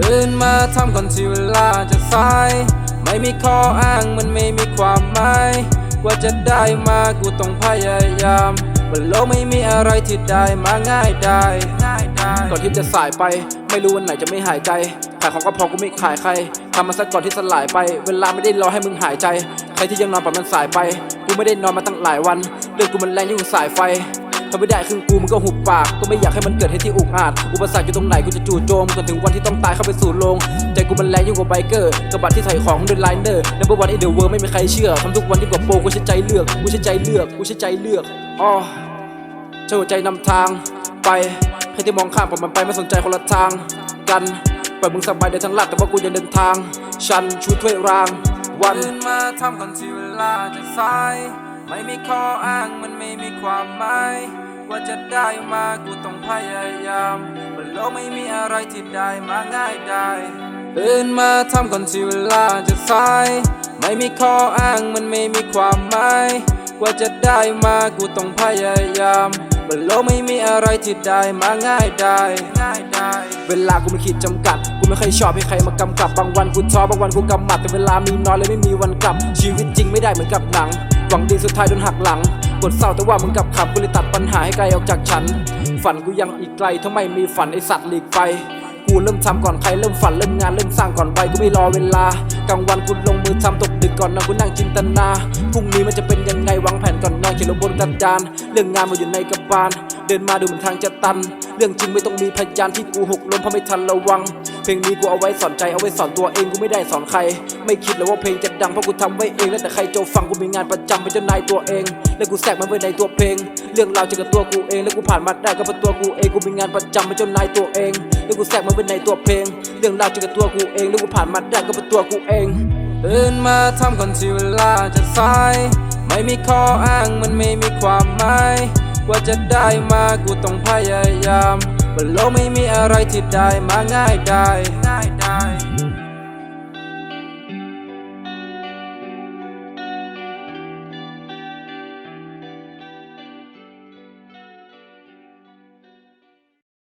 ตื่นมาทำก่อนที่เวลาจะสาย ไม่มีข้ออ้างมันไม่มีความหมาย ว่าจะได้มากูต้องพยายามบนโลกไม่มีอะไรที่ได้มาง่ายได้ก่อนที่จะสายไป ไม่รู้วันไหนจะไม่หายใจขายของก็พอกูไม่ขายใครทำมาซะก่อนที่สลายไป เวลาไม่ได้รอให้มึงหายใจ ใครที่ยังนอนปล่อยมันสายไป กูไม่ได้นอนมาตั้งหลายวันเรื่องกูมันแรงยิ่งสายไฟ ถ้าไม่ได้ครึ่งกูมึงก็หุบปาก ก็ไม่อยากให้มันเกิดเหตุที่อุกอาจ อุปสรรคอยู่ตรงไหนกูจะจู่โจมจนถึงวันที่ต้องตายเข้าไปสู่โลงใจกูมันแรงยิ่งกว่าไบเกอร์กระบะที่ใส่ของด้วยไลเนอร์ในเมื่อวันอีเดอร์เวิร์ไม่มีใครเชื่อทำทุกวันที่กว่าโปกูใช้ใจเลือกกูใช้ใจเลือกกูใช้ใจเลือกอ๋อใช้หัวใจนำทางไปใครที่มองข้ามผมมันไปไม่สนใจคนละทาง กันปล่อยมึงสบายเดินทางลัดแต่ว่ากูยังเดินทาง ชันชูถ้วยราง วันมาทำก่อนที่เวลาจะสาย ไม่มีข้ออ้างมันไม่มีความหมาย กว่าจะได้มากูต้องพยายามบนโลกไม่มีอะไรที่ได้มาง่ายได้ตื่นมาทำก่อนที่เวลาจะสายไม่มีข้ออ้างมันไม่มีความหมายกว่าจะได้มากูต้องพยายามบนโลกไม่มีอะไรที่ได้มาง่ายได้เวลากูไม่ขีดจำกัด กูไม่เคยชอบให้ใครมากำกับบางวันกูท้อบางวันกูกำหมัดแต่เวลามีน้อยเลยไม่มีวันกลับ ชีวิตจริงไม่ได้เหมือนกับหนังหวังดีสุดท้ายโดนหักหลัง บทเศร้าแต่ว่ามึงกลับขับกูเลยตัดปัญหาให้ไกลออกจากฉัน ฝันกูยังอีกไกลถ้าไม่มีฝันไอสัตว์หลีกไปกูเริ่มทำก่อนใครเริ่มฝันเริ่มงานเริ่มสร้างก่อนไปกูไม่รอเวลากลางวันกูลงมือทำตกดึกก่อนนอนกูนั่งจินตนาพรุ่งนี้มันจะเป็นยังไงวางแผนก่อนนอนเขียนลงบนกระดาน เรื่องงานมาอยู่ในกระบาล เดินมาดูเหมือนทางจะตัน เรื่องจริงไม่ต้องมีพยานที่กูหกล้มเพราะไม่ทันระวัง เพลงนี้กูเอาไว้สอนใจเอาไว้สอนตัวเองกูไม่ได้สอนใคร ไม่คิดเลยว่าเพลงจะดังเพราะกูทำไว้เองแล้วแต่ใครจะฟังกูมีงานประจำเป็นเจ้านายตัวเอง แล้วกูแทรกมันไว้ในตัวเพลง เรื่องราวเกี่ยวกับตัวกูเอง แล้วกูผ่านมาได้ก็เพราะตัวกูเองกูมีงานประจำเป็นเจ้านายตัวเอง แล้วกูแทรกมันไว้ในตัวเพลง เรื่องราวเกี่ยวกับตัวกูเองแล้วกูผ่านมาได้ก็เพราะตัวกูเองตื่นมาทำก่อนที่เวลาจะสายไม่มีข้ออ้างมันไม่มีความหมายกว่าจะได้มากูต้องพยายาม บนโลกไม่มีอะไรที่ได้มาง่ายได้